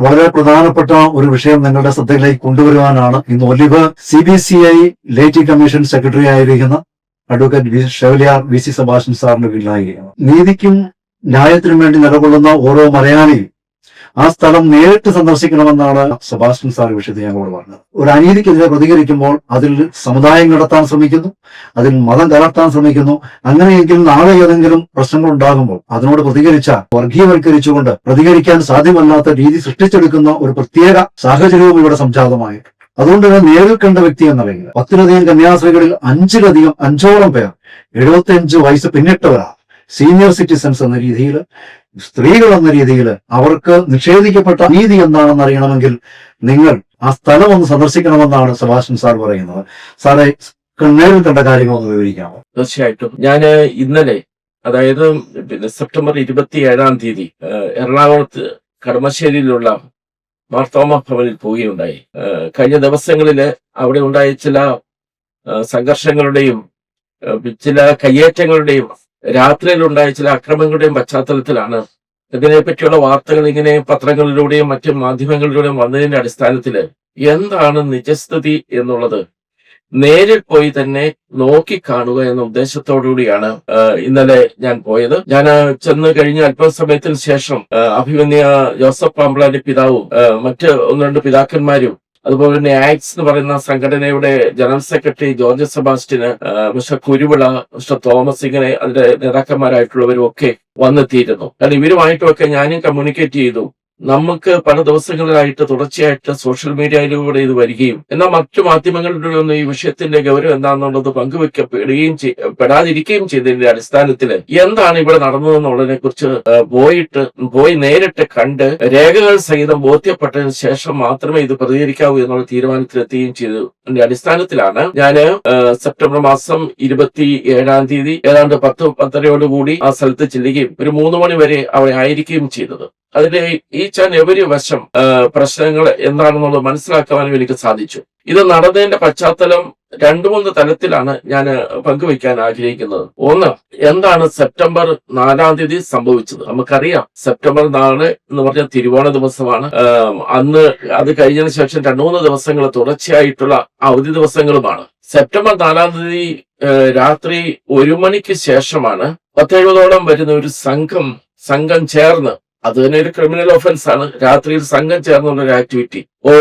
വളരെ പ്രധാനപ്പെട്ട ഒരു വിഷയം നിങ്ങളുടെ ശ്രദ്ധയിലേക്ക് കൊണ്ടുവരുവാനാണ് ഇന്ന് olive C B C I laity commission secretary ആയിരിക്കുന്ന advocate V chevalier V C Sebastian സാറിന്റെ കീഴിലായിരിക്കുന്നു നീതിക്കും ന്യായത്തിനും വേണ്ടി നിലകൊള്ളുന്ന ഓരോ മലയാളിയും ആ സ്ഥലം നേരിട്ട് സന്ദർശിക്കണമെന്നാണ് സെബാസ്റ്റ്യൻ സാർ വിഷയത്തിൽ ഞങ്ങളോട് പറഞ്ഞത്. ഒരു അനീതിക്കെതിരെ പ്രതികരിക്കുമ്പോൾ അതിൽ സമുദായം കടത്താൻ ശ്രമിക്കുന്നു അതിൽ മതം കലർത്താൻ ശ്രമിക്കുന്നു. അങ്ങനെയെങ്കിൽ നാളെ ഏതെങ്കിലും പ്രശ്നങ്ങൾ ഉണ്ടാകുമ്പോൾ അതിനോട് പ്രതികരിച്ച വർഗീയവൽക്കരിച്ചുകൊണ്ട് പ്രതികരിക്കാൻ സാധ്യമല്ലാത്ത രീതി സൃഷ്ടിച്ചെടുക്കുന്ന ഒരു പ്രത്യേക സാഹചര്യവും ഇവിടെ സംജാതമായി. അതുകൊണ്ട് തന്നെ നേരിൽ കണ്ട വ്യക്തി എന്ന നിലയിൽ പത്തിലധികം കന്യാസ്ത്രീകളിൽ അഞ്ചിലധികം അഞ്ചോളം പേർ എഴുപത്തിയഞ്ച് വയസ്സ് പിന്നിട്ടവരാണ്. സീനിയർ സിറ്റിസൺസ് എന്ന രീതിയിൽ സ്ത്രീകൾ എന്ന രീതിയിൽ അവർക്ക് നിഷേധിക്കപ്പെട്ട നീതി എന്താണെന്ന് അറിയണമെങ്കിൽ നിങ്ങൾ ആ സ്ഥലം ഒന്ന് സന്ദർശിക്കണമെന്നാണ് സെബാസ്റ്റ്യൻ സാർ പറയുന്നത്. സാറെ നേരിൽ കണ്ട കാര്യങ്ങൾ ഒന്ന് വിവരിക്കാമോ? തീർച്ചയായിട്ടും. ഞാൻ ഇന്നലെ അതായത് പിന്നെ സെപ്റ്റംബർ ഇരുപത്തി ഏഴാം തീയതി എറണാകുളത്ത് കടമശ്ശേരിയിലുള്ള മാർത്തോമ ഭവനിൽ പോവുകയുണ്ടായി. കഴിഞ്ഞ ദിവസങ്ങളിൽ അവിടെ ഉണ്ടായ ചില സംഘർഷങ്ങളുടെയും ചില കയ്യേറ്റങ്ങളുടെയും രാത്രിയിലുണ്ടായ ചില അക്രമങ്ങളുടെയും പശ്ചാത്തലത്തിലാണ്. ഇതിനെപ്പറ്റിയുള്ള വാർത്തകൾ ഇങ്ങനെ പത്രങ്ങളിലൂടെയും മറ്റു മാധ്യമങ്ങളിലൂടെയും വന്നതിന്റെ അടിസ്ഥാനത്തിൽ എന്താണ് നിജസ്ഥിതി എന്നുള്ളത് നേരിൽ പോയി തന്നെ നോക്കി കാണുക എന്ന ഉദ്ദേശത്തോടുകൂടിയാണ് ഇന്നലെ ഞാൻ പോയത്. ഞാൻ ചെന്ന് കഴിഞ്ഞ അല്പസമയത്തിന് ശേഷം അഭിമന്യ ജോസഫ് പാമ്പ്ലാന്റെ പിതാവും മറ്റ് ഒന്ന് രണ്ട് പിതാക്കന്മാരും അതുപോലെ തന്നെ ആക്സ് എന്ന് പറയുന്ന സംഘടനയുടെ ജനറൽ സെക്രട്ടറി ജോർജ് സെബാസ്റ്റിന് മിസ്റ്റർ കുരുവിള മിസ്റ്റർ തോമസ് ഇങ്ങനെ അതിന്റെ നേതാക്കന്മാരായിട്ടുള്ളവരും ഒക്കെ വന്നെത്തിയിരുന്നു. കാരണം ഇവരുമായിട്ടുമൊക്കെ ഞാനും കമ്മ്യൂണിക്കേറ്റ് ചെയ്തു. നമുക്ക് പല ദിവസങ്ങളിലായിട്ട് തുടർച്ചയായിട്ട് സോഷ്യൽ മീഡിയയിലൂടെ ഇത് വരികയും എന്നാൽ മറ്റു മാധ്യമങ്ങളിലൂടെ ഒന്നും ഈ വിഷയത്തിന്റെ ഗൗരവം എന്താണെന്നുള്ളത് പങ്കുവെക്കപ്പെടുകയും പെടാതിരിക്കുകയും ചെയ്തതിന്റെ അടിസ്ഥാനത്തിൽ എന്താണ് ഇവിടെ നടന്നതെന്നുള്ളതിനെ കുറിച്ച് പോയിട്ട് പോയി നേരിട്ട് കണ്ട് രേഖകൾ സഹിതം ബോധ്യപ്പെട്ടതിന് ശേഷം മാത്രമേ ഇത് പ്രതികരിക്കാവൂ എന്നുള്ള തീരുമാനത്തിലെത്തുകയും ചെയ്തു അടിസ്ഥാനത്തിലാണ് ഞാൻ സെപ്റ്റംബർ മാസം ഇരുപത്തി ഏഴാം തീയതി ഏതാണ്ട് പത്ത് പത്തരയോടുകൂടി ആ സ്ഥലത്ത് ചെല്ലുകയും ഒരു മൂന്ന് മണി വരെ അവിടെ ആയിരിക്കുകയും ചെയ്തത്. അതിന്റെ ഈ ആൻഡ് എവരി വശം പ്രശ്നങ്ങൾ എന്താണെന്നുള്ളത് മനസ്സിലാക്കാനും എനിക്ക് സാധിച്ചു. ഇത് നടന്നതിന്റെ പശ്ചാത്തലം രണ്ടു മൂന്ന് തലത്തിലാണ് ഞാൻ പങ്കുവയ്ക്കാൻ ആഗ്രഹിക്കുന്നത്. ഒന്ന് എന്താണ് സെപ്റ്റംബർ നാലാം തീയതി സംഭവിച്ചത്? നമുക്കറിയാം സെപ്റ്റംബർ നാല് എന്ന് പറഞ്ഞ തിരുവോണ ദിവസമാണ്. അന്ന് അത് കഴിഞ്ഞതിന് ശേഷം രണ്ടു മൂന്ന് ദിവസങ്ങൾ തുടർച്ചയായിട്ടുള്ള അവധി ദിവസങ്ങളുമാണ്. സെപ്റ്റംബർ നാലാം തീയതി രാത്രി ഒരു മണിക്ക് ശേഷമാണ് പത്തെഴുപതോളം വരുന്ന ഒരു സംഘം സംഘം ചേർന്ന് അത് തന്നെ ഒരു ക്രിമിനൽ ഒഫൻസ് ആണ്. രാത്രിയിൽ സംഘം ചേർന്നുള്ള ഒരു ആക്ടിവിറ്റി ഓ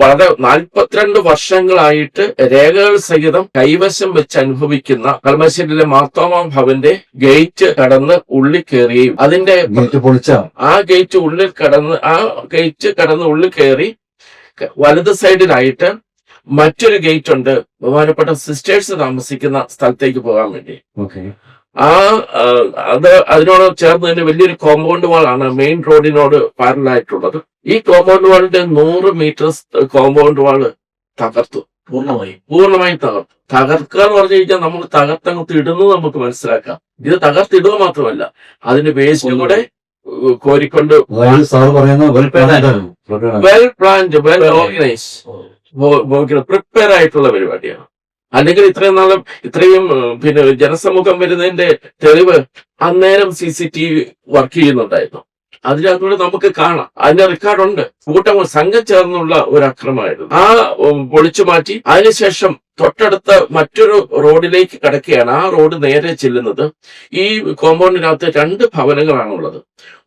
വളരെ നാൽപ്പത്തിരണ്ട് വർഷങ്ങളായിട്ട് രേഖകൾ സഹിതം കൈവശം വെച്ച് അനുഭവിക്കുന്ന കളമശ്ശേരിയിലെ മാർത്തോമ ഭവന്റെ ഗേറ്റ് കടന്ന് ഉള്ളിൽ കയറുകയും അതിന്റെ ആ ഗേറ്റ് ഉള്ളിൽ കടന്ന് ആ ഗേറ്റ് കടന്ന് ഉള്ളിൽ കയറി വലത് സൈഡിലായിട്ട് മറ്റൊരു ഗേറ്റ് ഉണ്ട്. ബഹുമാനപ്പെട്ട സിസ്റ്റേഴ്സ് താമസിക്കുന്ന സ്ഥലത്തേക്ക് പോകാൻ വേണ്ടി. ആ അത് അതിനോട് ചേർന്ന് തന്നെ വലിയൊരു കോമ്പൗണ്ട് വാളാണ് മെയിൻ റോഡിനോട് പാരലായിട്ടുള്ളത് ഈ കോമ്പൗണ്ട് വാളിന്റെ നൂറ് മീറ്റർ കോമ്പൗണ്ട് വാൾ തകർത്തു. പൂർണമായി. പൂർണമായും തകർത്തു. തകർക്കുക എന്ന് പറഞ്ഞു കഴിഞ്ഞാൽ നമ്മൾ തകർത്തങ്ങത്ത് ഇടുന്നത് നമുക്ക് മനസ്സിലാക്കാം. ഇത് തകർത്തിടുക മാത്രമല്ല അതിന്റെ വേസ്റ്റ് കൂടെ കോരിക്കൊണ്ട് well planned well organise prepare ആയിട്ടുള്ള പരിപാടിയാണ്. അല്ലെങ്കിൽ ഇത്രയും നാളും ഇത്രയും പിന്നെ ജനസമൂഹം വരുന്നതിന്റെ തെളിവ് അന്നേരം C C T V work ചെയ്യുന്നുണ്ടായിരുന്നു. അതിനകത്തൂടെ നമുക്ക് കാണാം. അതിന്റെ റെക്കോർഡുണ്ട്. കൂട്ടം സംഘം ചേർന്നുള്ള ഒരു അക്രമമായിരുന്നു ആ പൊളിച്ചു മാറ്റി. അതിനുശേഷം തൊട്ടടുത്ത മറ്റൊരു റോഡിലേക്ക് കിടക്കുകയാണ്. ആ റോഡ് നേരെ ചെല്ലുന്നത് ഈ കോമ്പൗണ്ടിനകത്ത് രണ്ട് ഭവനങ്ങളാണുള്ളത്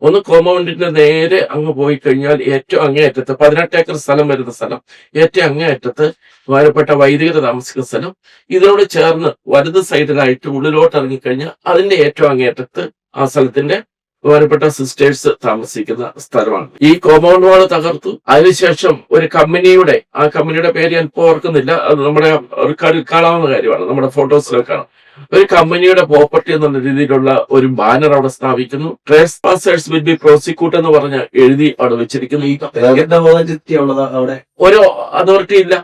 ഒന്ന് കോമ്പൗണ്ടിന്റെ നേരെ അങ്ങ് പോയി കഴിഞ്ഞാൽ ഏറ്റവും അങ്ങേയറ്റത്ത് പതിനെട്ട് ഏക്കർ സ്ഥലം വരുന്ന സ്ഥലം ഏറ്റവും അങ്ങേയറ്റത്ത് ബഹുമാനപ്പെട്ട വൈദികത താമസിക്കുന്ന സ്ഥലം. ഇതിനോട് ചേർന്ന് വലത് സൈഡിലായിട്ട് ഉള്ളിലോട്ട് ഇറങ്ങിക്കഴിഞ്ഞാൽ അതിന്റെ ഏറ്റവും അങ്ങേയറ്റത്ത് ആ സ്ഥലത്തിന്റെ ബഹുമാനപ്പെട്ട സിസ്റ്റേഴ്സ് താമസിക്കുന്ന സ്ഥലമാണ്. ഈ കോമ്പൗണ്ട് വാൾ തകർത്തു. അതിനുശേഷം ഒരു കമ്പനിയുടെ ആ കമ്പനിയുടെ പേര് ഞാൻ ഇപ്പോൾ ഓർക്കുന്നില്ല. അത് നമ്മുടെ റെക്കോർഡിൽ കാണാവുന്ന കാര്യമാണ്. നമ്മുടെ ഫോട്ടോസിലൊക്കെ കാണാം. ഒരു കമ്പനിയുടെ പ്രോപ്പർട്ടി എന്ന രീതിയിലുള്ള ഒരു ബാനർ അവിടെ സ്ഥാപിക്കുന്നു. Trespassers will be prosecute എന്ന് പറഞ്ഞ് എഴുതി അവിടെ വെച്ചിരിക്കുന്നു. അവിടെ? ഒരു അതോറിറ്റി ഇല്ല.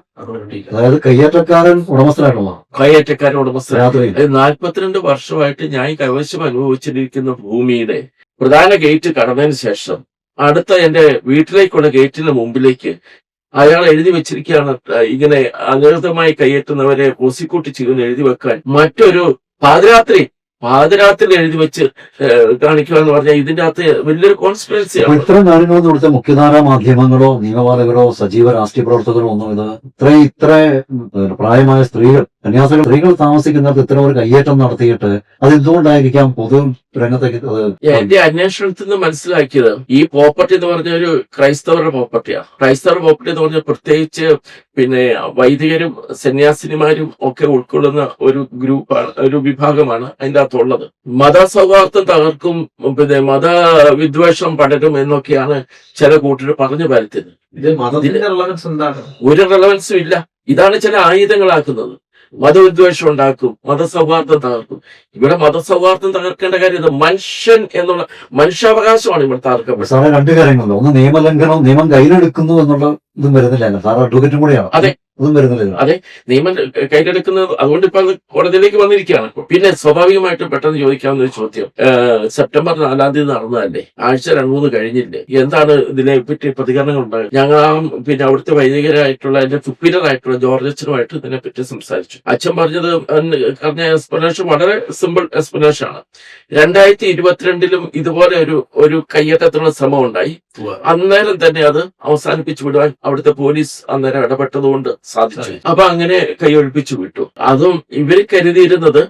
അതായത് കയ്യേറ്റക്കാരൻ ഉടമസ്ഥനായിട്ടുള്ള കയ്യേറ്റക്കാരൻ ഉടമസ്ഥ രാത്രിയിൽ ഇത് നാൽപ്പത്തിരണ്ട് വർഷമായിട്ട് ഞാൻ കൈവശം അനുഭവിച്ചിരിക്കുന്ന ഭൂമിയുടെ പ്രധാന ഗേറ്റ് കടന്നതിന് ശേഷം അടുത്ത എന്റെ വീട്ടിലേക്കുള്ള ഗേറ്റിന് മുമ്പിലേക്ക് അയാൾ എഴുതി വെച്ചിരിക്കുകയാണ്. ഇങ്ങനെ അനധികൃതമായി കയ്യേറ്റുന്നവരെ പ്രോസിക്യൂട്ട് ചെയ്യുമെന്ന് എഴുതി വെക്കാൻ. മറ്റൊരു പാതിരാത്രി പാതിരാത്രി എഴുതി വെച്ച് കാണിക്കുക എന്ന് പറഞ്ഞാൽ ഇതിന്റെ അകത്ത് വലിയൊരു കോൺസ്പിറൻസിയാണ് ഇത്തരം കാര്യങ്ങൾ ഇവിടുത്തെ മുഖ്യധാരാ മാധ്യമങ്ങളോ നിയമപാലകരോ സജീവ രാഷ്ട്രീയ പ്രവർത്തകരോ ഒന്നും ഇത് ഇത്ര ഇത്ര പ്രായമായ സ്ത്രീകൾ കന്യാസ്ത്രീകൾ സ്ത്രീകൾ താമസിക്കുന്നിടത്ത് ഇത്തരം ഒരു കയ്യേറ്റം നടത്തിയിട്ട് അത് എന്തുകൊണ്ടായിരിക്കാം പൊതു രംഗത്തേക്ക് എന്റെ അന്വേഷണത്തിൽ നിന്ന് മനസ്സിലാക്കിയത് ഈ പ്രോപ്പർട്ടി എന്ന് പറഞ്ഞ ഒരു ക്രൈസ്തവരുടെ പ്രോപ്പർട്ടിയാണ് ക്രൈസ്തവ പ്രോപ്പർട്ടി എന്ന് പറഞ്ഞാൽ പ്രത്യേകിച്ച് പിന്നെ വൈദികരും സന്യാസിനിമാരും ഒക്കെ ഉൾക്കൊള്ളുന്ന ഒരു ഗ്രൂപ്പാണ് ഒരു വിഭാഗമാണ് അതിന്റെ അകത്തുള്ളത്. മതസൗഹാർദ്ദം തകർക്കും പിന്നെ മത വിദ്വേഷം പടരും എന്നൊക്കെയാണ് ചില കൂട്ടർ പറഞ്ഞു പരത്തുന്നത് ഇത് മതത്തിന്റെ റിലവൻസ് എന്താണ്? ഒരു റിലവൻസും ഇല്ല. ഇതാണ് ചില ആയുധങ്ങളാക്കുന്നത്. മതവിദ്വേഷം ഉണ്ടാക്കും മതസൗഹാർദ്ദം തകർക്കും. ഇവിടെ മതസൗഹാർദ്ദം തകർക്കേണ്ട കാര്യം ഇത് മനുഷ്യൻ എന്നുള്ള മനുഷ്യാവകാശമാണ് ഇവിടെ തകർക്കപ്പെടുന്നത് രണ്ട് കാര്യങ്ങളുണ്ട്. ഒന്ന് നിയമലംഘനം നിയമം കയ്യിലെടുക്കുന്നു എന്നുള്ള ഇതും വരുന്നില്ല സാർ അഡ്വക്കേറ്റും കൂടിയാണ്. അതെ. അതും വരുന്നില്ല അതെ നിയമം കയ്യിലെടുക്കുന്നത് അതുകൊണ്ട് ഇപ്പൊ അത് കോടതിയിലേക്ക് വന്നിരിക്കുകയാണ്. പിന്നെ സ്വാഭാവികമായിട്ടും പെട്ടെന്ന് ചോദിക്കാവുന്ന ഒരു ചോദ്യം. സെപ്റ്റംബർ നാലാം തീയതി നടന്നതല്ലേ? ആഴ്ച രണ്ടു മൂന്ന് കഴിഞ്ഞില്ലേ? എന്താണ് ഇതിനെ പറ്റി പ്രതികരണങ്ങൾ ഉണ്ടായത്? ഞങ്ങൾ ആ പിന്നെ അവിടുത്തെ വൈദികരായിട്ടുള്ള എന്റെ സുപ്പീരിയർ ആയിട്ടുള്ള ജോർജ് അച്ഛനുമായിട്ട് ഇതിനെ പറ്റി സംസാരിച്ചു. അച്ഛൻ പറഞ്ഞത് പറഞ്ഞ എക്സ്പ്ലനേഷൻ വളരെ സിമ്പിൾ എക്സ്പ്ലനേഷൻ ആണ്. രണ്ടായിരത്തി ഇരുപത്തിരണ്ടിലും ഇതുപോലെ ഒരു ഒരു കയ്യേറ്റത്തിനുള്ള ശ്രമം ഉണ്ടായി അന്നേരം തന്നെ അത് അവസാനിപ്പിച്ചു വിടുവാൻ അവിടുത്തെ പോലീസ് അന്നേരം ഇടപെട്ടതുകൊണ്ട് സാധിച്ചു. അപ്പൊ അങ്ങനെ കൈയൊഴിപ്പിച്ചു വിട്ടു. അതും ഇവർ കരുതിയിരുന്നത്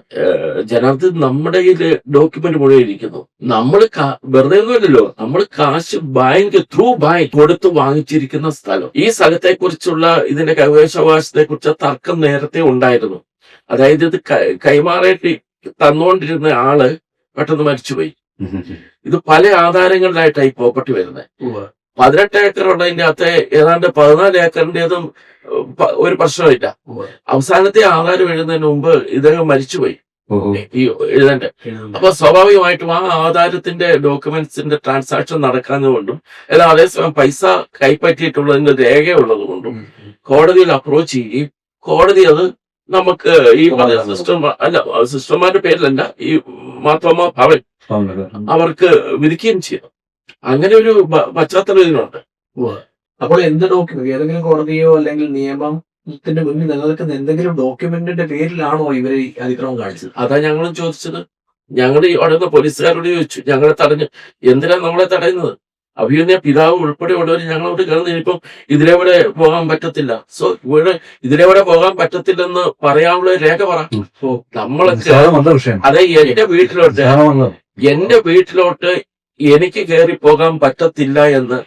ജനാർദ്ദൻ നമ്മുടെ കയ്യിൽ ഡോക്യുമെന്റ് മുഴുവൻ ഇരിക്കുന്നു. നമ്മൾ വെറുതെ ഒന്നുമില്ലല്ലോ നമ്മൾ കാശ് ബാങ്ക് ത്രൂ ബാങ്ക് കൊടുത്ത് വാങ്ങിച്ചിരിക്കുന്ന സ്ഥലം. ഈ സ്ഥലത്തെ കുറിച്ചുള്ള ഇതിന്റെ കൈവശാവകാശത്തെ കുറിച്ച് തർക്കം നേരത്തെ ഉണ്ടായിരുന്നു. അതായത് ഇത് കൈമാറിയിട്ട് തന്നുകൊണ്ടിരുന്ന ആൾ പെട്ടെന്ന് മരിച്ചുപോയി. ഇത് പല ആധാരങ്ങളിലായിട്ടാണ് ഈ പ്രോപ്പർട്ടി വരുന്നത്. പതിനെട്ട് ഏക്കർ ഉള്ളതിന്റെ അകത്ത് ഏതാണ്ട് പതിനാല് ഏക്കറിന്റേതും ഒരു പ്രശ്നമില്ല അവസാനത്തെ ആധാരം എഴുതുന്നതിന് മുമ്പ് ഇദ്ദേഹം മരിച്ചുപോയി. ഈ എഴുതന്റെ അപ്പൊ സ്വാഭാവികമായിട്ടും ആ ആധാരത്തിന്റെ ഡോക്യുമെന്റ്സിന്റെ ട്രാൻസാക്ഷൻ നടക്കാഞ്ഞതുകൊണ്ടും എന്നാൽ അതേസമയം പൈസ കൈപ്പറ്റിയിട്ടുള്ളതിന്റെ രേഖയുള്ളത് കൊണ്ടും കോടതിയിൽ അപ്രോച്ച് ചെയ്യുകയും കോടതി അത് നമുക്ക് ഈ സിസ്റ്റർ അല്ല സിസ്റ്റർമാരുടെ പേരിലല്ല ഈ മാത്തോമ ഭവൻ. അവർക്ക് വിധിക്കുകയും ചെയ്തു. അങ്ങനെ ഒരു പശ്ചാത്തലം ഇതിനുണ്ട് അപ്പോൾ എന്ത് ഡോക്യുമെന്റ് ഏതെങ്കിലും കോടതിയോ അല്ലെങ്കിൽ നിയമത്തിന്റെ മുന്നിൽ നിലനിൽക്കുന്ന എന്തെങ്കിലും ഡോക്യുമെന്റിന്റെ പേരിലാണോ ഇവരെ അതിക്രമം കാണിച്ചത്? അതാ ഞങ്ങളും ചോദിച്ചത്. ഞങ്ങൾ അവിടുന്ന് അവിടെ പോലീസുകാരോട് ചോദിച്ചു. ഞങ്ങളെ തടഞ്ഞു എന്തിനാ നമ്മളെ തടയുന്നത്? അഭിയുന്ന പിതാവ് ഉൾപ്പെടെ ഉള്ളവർ ഞങ്ങളോട് കിടന്ന് ഇനിയിപ്പം ഇതിലെവിടെ പോകാൻ പറ്റത്തില്ല. സോ ഇവിടെ ഇതിലെവിടെ പോകാൻ പറ്റത്തില്ലെന്ന് പറയാനുള്ള രേഖ പറ. നമ്മളെ. നമ്മളൊക്കെ അതെ എന്റെ വീട്ടിലോട്ട് എന്റെ വീട്ടിലോട്ട് എനിക്ക് കയറി പോകാൻ പറ്റത്തില്ല എന്ന്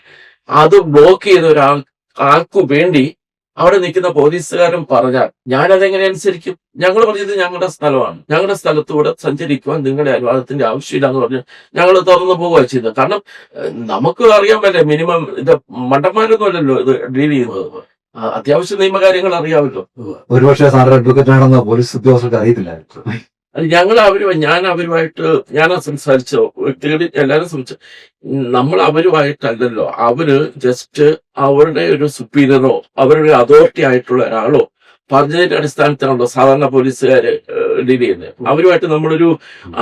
അത് ബ്ലോക്ക് ചെയ്ത ഒരാൾ ആൾക്കു വേണ്ടി അവിടെ നിൽക്കുന്ന പോലീസുകാരൻ പറഞ്ഞാൽ ഞാൻ അതെങ്ങനെ അനുസരിക്കും? ഞങ്ങൾ പറഞ്ഞത് ഞങ്ങളുടെ സ്ഥലമാണ്. ഞങ്ങളുടെ സ്ഥലത്തൂടെ സഞ്ചരിക്കുവാൻ നിങ്ങളുടെ അനുവാദത്തിന്റെ ആവശ്യമില്ല എന്ന് പറഞ്ഞു ഞങ്ങൾ തുറന്നു പോവുക ചെയ്തത് കാരണം നമുക്ക് അറിയാൻ പറ്റില്ല. മിനിമം ഇത് മണ്ടന്മാരൊന്നും അല്ലല്ലോ ഇത് ഡീൽ ചെയ്യുന്നത്. അത്യാവശ്യം അത്യാവശ്യ നിയമകാര്യങ്ങൾ അറിയാമല്ലോ. ഒരുപക്ഷെ സാറിന്റെ അഡ്വക്കേറ്റ് ആണെന്ന് പോലീസ് ഉദ്യോഗസ്ഥർക്ക് അറിയത്തില്ലായിരുന്നു. അത് ഞങ്ങൾ അവരുമായി ഞാൻ അവരുമായിട്ട് ഞാനാ സംസാരിച്ചോ വ്യക്തികളിൽ എല്ലാവരും സംസാരിച്ചു നമ്മൾ അവരുമായിട്ടല്ലല്ലോ. അവർ ജസ്റ്റ് അവരുടെ ഒരു സുപ്പീരിയറോ അവരുടെ അതോറിറ്റി ആയിട്ടുള്ള ഒരാളോ പറഞ്ഞതിന്റെ അടിസ്ഥാനത്തിലാണല്ലോ സാധാരണ പോലീസുകാര് ഡീൽ ചെയ്യുന്നത്. അവരുമായിട്ട് നമ്മളൊരു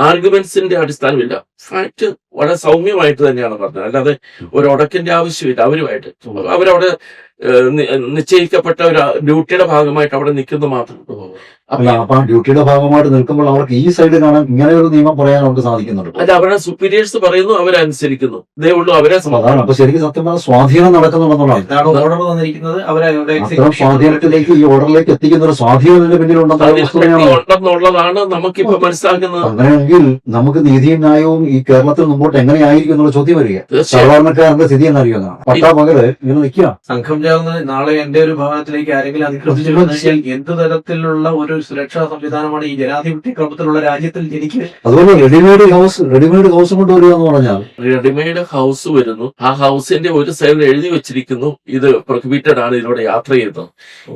ആർഗ്യുമെന്റ്സിന്റെ അടിസ്ഥാനമില്ല. ഫാക്ട് വളരെ സൗമ്യമായിട്ട് തന്നെയാണ് പറഞ്ഞത്. അല്ലാതെ ഒരു ഉടക്കിന്റെ ആവശ്യമില്ല അവരുമായിട്ട്. അവരവിടെ നിശ്ചയിക്കപ്പെട്ട ഒരു ഡ്യൂട്ടിയുടെ ഭാഗമായിട്ട് അവിടെ നിൽക്കുന്നു മാത്രം. അപ്പൊ ഡ്യൂട്ടിയുടെ ഭാഗമായിട്ട് നിൽക്കുമ്പോൾ അവർക്ക് ഈ സൈഡ് കാണാൻ ഇങ്ങനെ ഒരു നിയമം പറയാൻ അവർക്ക് സാധിക്കുന്നുണ്ട്. അല്ല അവരുടെ സുപ്പീരിയേഴ്സ് പറയുന്നു അവരനുസരിക്കുന്നു ഇതേ ഉള്ളൂ അവരെ അതാണ് സമാധാനം. അപ്പൊ ശരിക്കും സത്യം പറഞ്ഞാൽ സ്വാധീനം നടക്കുന്നുണ്ടെന്നുള്ളതാണ് സ്വാധീനത്തിലേക്ക് ഈ ഓർഡറിലേക്ക് എത്തിക്കുന്ന ഒരു സ്വാധീനം പിന്നിലുണ്ടെന്നുള്ളതാണ് നമുക്കിപ്പോ മനസ്സിലാക്കുന്നത്. അങ്ങനെയെങ്കിൽ നമുക്ക് നീതിയും ന്യായവും ഈ കേരളത്തിൽ മുമ്പോട്ട് എങ്ങനെയായിരിക്കും എന്നുള്ള ചോദ്യം വരിക. സാധാരണക്കാരന്റെ സ്ഥിതി എന്നറിയുന്നതാണ് പട്ടാ പകൽ ഇങ്ങനെ നിൽക്കുക. സംഘം ചേർന്ന് നാളെ എന്റെ ഒരു ഭവനത്തിലേക്ക് ആരെങ്കിലും അതിക്രമിച്ചു എന്ത് തരത്തിലുള്ള ഒരു സുരക്ഷാ സംവിധാനമാണ് ഈ ജനാധിപത്യ ക്രമത്തിലുള്ള രാജ്യത്തിൽ എനിക്ക് അതുപോലെ റെഡിമെയ്ഡ് ഹൗസ് റെഡിമെയ്ഡ് ഹൗസ് കൊണ്ടുവരിക എന്ന് പറഞ്ഞാൽ. റെഡിമെയ്ഡ് ഹൗസ് വരുന്നു. ആ ഹൗസിന്റെ ഒരു സൈഡിൽ എഴുതി വെച്ചിരിക്കുന്നു. ഇത് പ്രൊഹിബിറ്റഡ് ആണ് ഇതിലൂടെ യാത്ര ചെയ്യുന്നത്.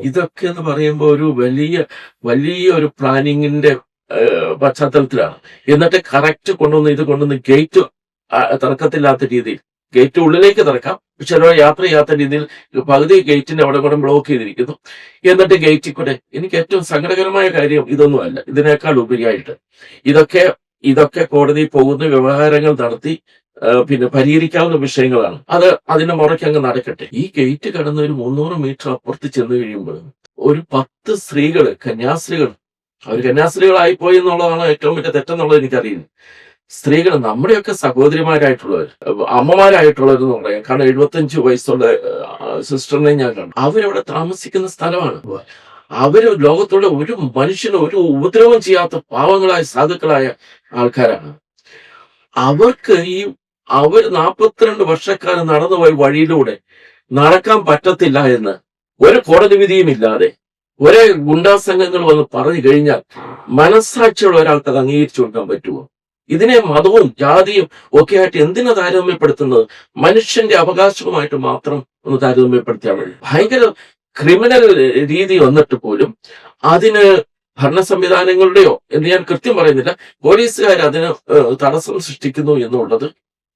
ഇതൊക്കെ എന്ന് പറയുമ്പോൾ ഒരു വലിയ വലിയ ഒരു പ്ലാനിങ്ങിന്റെ പശ്ചാത്തലത്തിലാണ്. എന്നിട്ട് കറക്റ്റ് കൊണ്ടുവന്ന് ഇത് കൊണ്ടുവന്ന് ഗേറ്റ് തർക്കത്തില്ലാത്ത രീതിയിൽ ഗേറ്റ് ഉള്ളിലേക്ക് തുറക്കാം പക്ഷെ അവിടെ യാത്ര ചെയ്യാത്ത രീതിയിൽ പകുതി ഗേറ്റിന്റെ അവിടെ കൂടെ ബ്ലോക്ക് ചെയ്തിരിക്കുന്നു. എന്നിട്ട് ഗേറ്റിൽ കൂടെ എനിക്ക് ഏറ്റവും സങ്കടകരമായ കാര്യം ഇതൊന്നുമല്ല. ഇതിനേക്കാൾ ഉപരിയായിട്ട് ഇതൊക്കെ ഇതൊക്കെ കോടതി പോകുന്ന വ്യവഹാരങ്ങൾ നടത്തി പിന്നെ പരിഹരിക്കാവുന്ന വിഷയങ്ങളാണ്. അത് അതിന്റെ മുറയ്ക്ക് അങ്ങ് നടക്കട്ടെ. ഈ ഗേറ്റ് കടന്ന് ഒരു മുന്നൂറ് മീറ്റർ അപ്പുറത്ത് ചെന്ന് കഴിയുമ്പോൾ ഒരു പത്ത് സ്ത്രീകൾ കന്യാസ്ത്രീകൾ അവർ കന്യാസ്ത്രീകളായി പോയി എന്നുള്ളതാണ് ഏറ്റവും വലിയ തെറ്റെന്നുള്ളത് എനിക്കറിയുന്നു സ്ത്രീകൾ നമ്മുടെയൊക്കെ സഹോദരിമാരായിട്ടുള്ളവർ അമ്മമാരായിട്ടുള്ളവർ എന്ന് പറയാം. കാരണം എഴുപത്തഞ്ച് വയസ്സുള്ള സിസ്റ്ററിനെ ഞാൻ കണ്ടു. അവരവിടെ താമസിക്കുന്ന സ്ഥലമാണ്. അവർ ലോകത്തുള്ള ഒരു മനുഷ്യന് ഒരു ഉപദ്രവം ചെയ്യാത്ത പാവങ്ങളായ സാധുക്കളായ ആൾക്കാരാണ്. അവർക്ക് ഈ അവർ നാൽപ്പത്തിരണ്ട് വർഷക്കാലം നടന്നുപോയ വഴിയിലൂടെ നടക്കാൻ പറ്റത്തില്ല എന്ന് ഒരു കോടതി വിധിയും ഇല്ലാതെ ഒരേ ഗുണ്ടാസംഘങ്ങൾ വന്ന് പറഞ്ഞു കഴിഞ്ഞാൽ മനസ്സാക്ഷിയുള്ള ഒരാൾക്ക് അത് അംഗീകരിച്ചു കൊടുക്കാൻ പറ്റുമോ? ഇതിനെ മതവും ജാതിയും ഒക്കെ ആയിട്ട് എന്തിനാ താരതമ്യപ്പെടുത്തുന്നത്? മനുഷ്യന്റെ അവകാശവുമായിട്ട് മാത്രം ഒന്ന് താരതമ്യപ്പെടുത്തിയാൽ ഭയങ്കര ക്രിമിനൽ രീതി വന്നിട്ട് പോലും അതിന് ഭരണ സംവിധാനങ്ങളുടെയോ എന്ന് ഞാൻ കൃത്യം പറയുന്നില്ല. പോലീസുകാർ അതിന് തടസ്സം സൃഷ്ടിക്കുന്നു എന്നുള്ളത്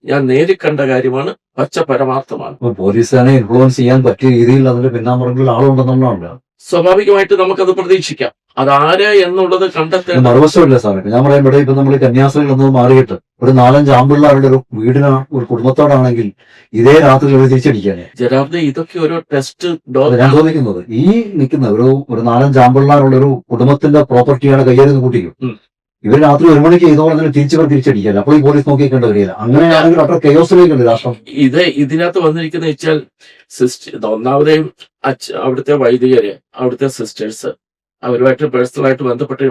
ഞാൻ നേരിൽ കണ്ട കാര്യമാണ്. പച്ച പരമാർത്ഥമാണ്. പോലീസുകാരെ ഇൻഫ്ലുവൻസ് ചെയ്യാൻ പറ്റിയ രീതിയിൽ അതിന്റെ പിന്നാമ്പുറങ്ങളിൽ ആളുണ്ടെന്നുള്ളതാണ്. സ്വാഭാവികമായിട്ട് നമുക്കത് പ്രതീക്ഷിക്കാം. അതാര് എന്നുള്ളത് കണ്ടെത്തേണ്ട മറുവശമില്ല സാറേ. ഞാൻ പറയാം ഇവിടെ ഇപ്പൊ നമ്മൾ കന്യാസ്ത്രീകൾ എന്നത് മാറിയിട്ട് ഒരു നാലഞ്ച് ആമ്പിള്ളാരുടെ ഒരു വീടിനാ ഒരു കുടുംബത്തോടാണെങ്കിൽ ഇതേ രാത്രി ഒരു തിരിച്ചടിക്കാനെ. ജനാർദ്ദ ഇതൊക്കെ ഒരു ടെസ്റ്റ് ഞാൻ ചോദിക്കുന്നത് ഈ നിൽക്കുന്ന ഒരു ഒരു നാലഞ്ച് ആമ്പിള്ളാരുള്ള ഒരു കുടുംബത്തിന്റെ പ്രോപ്പർട്ടിയാണ് കയ്യേറി കൂട്ടിക്കും. ഇവർ രാത്രി ഒരു മണിക്ക് ചെയ്തോളം തന്നെ തിരിച്ചു തിരിച്ചടിക്കില്ല അപ്പോൾ ഈ പോലീസ് നോക്കിക്കേണ്ട അങ്ങനെ അങ്ങനെയാണെങ്കിൽ അത്ര കെയോസിലേക്കുണ്ട് രാഷ്ട്രം? ഇത് ഇതിനകത്ത് വന്നിരിക്കുന്ന വെച്ചാൽ സിസ്റ്റർ ഒന്നാമതേയും അച്ഛ അവിടുത്തെ വൈദികര് അവിടുത്തെ സിസ്റ്റേഴ്സ് അവരുമായിട്ട് പേഴ്സണലായിട്ട് ബന്ധപ്പെട്ട്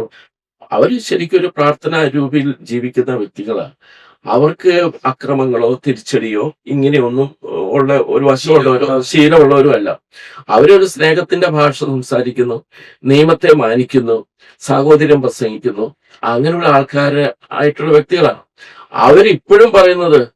അവർ ശരിക്കും ഒരു പ്രാർത്ഥനാ രൂപയിൽ ജീവിക്കുന്ന വ്യക്തികളാണ് അവർക്ക് അക്രമങ്ങളോ തിരിച്ചടിയോ ഇങ്ങനെയൊന്നും ഉള്ള ഒരു വശമുള്ളവരോ ശീലമുള്ളവരും അല്ല അവരൊരു സ്നേഹത്തിന്റെ ഭാഷ സംസാരിക്കുന്നു നിയമത്തെ മാനിക്കുന്നു സാഹോദര്യം പ്രസംഗിക്കുന്നു അങ്ങനെയുള്ള ആൾക്കാര് ആയിട്ടുള്ള വ്യക്തികളാണ്. അവരിപ്പോഴും പറയുന്നത്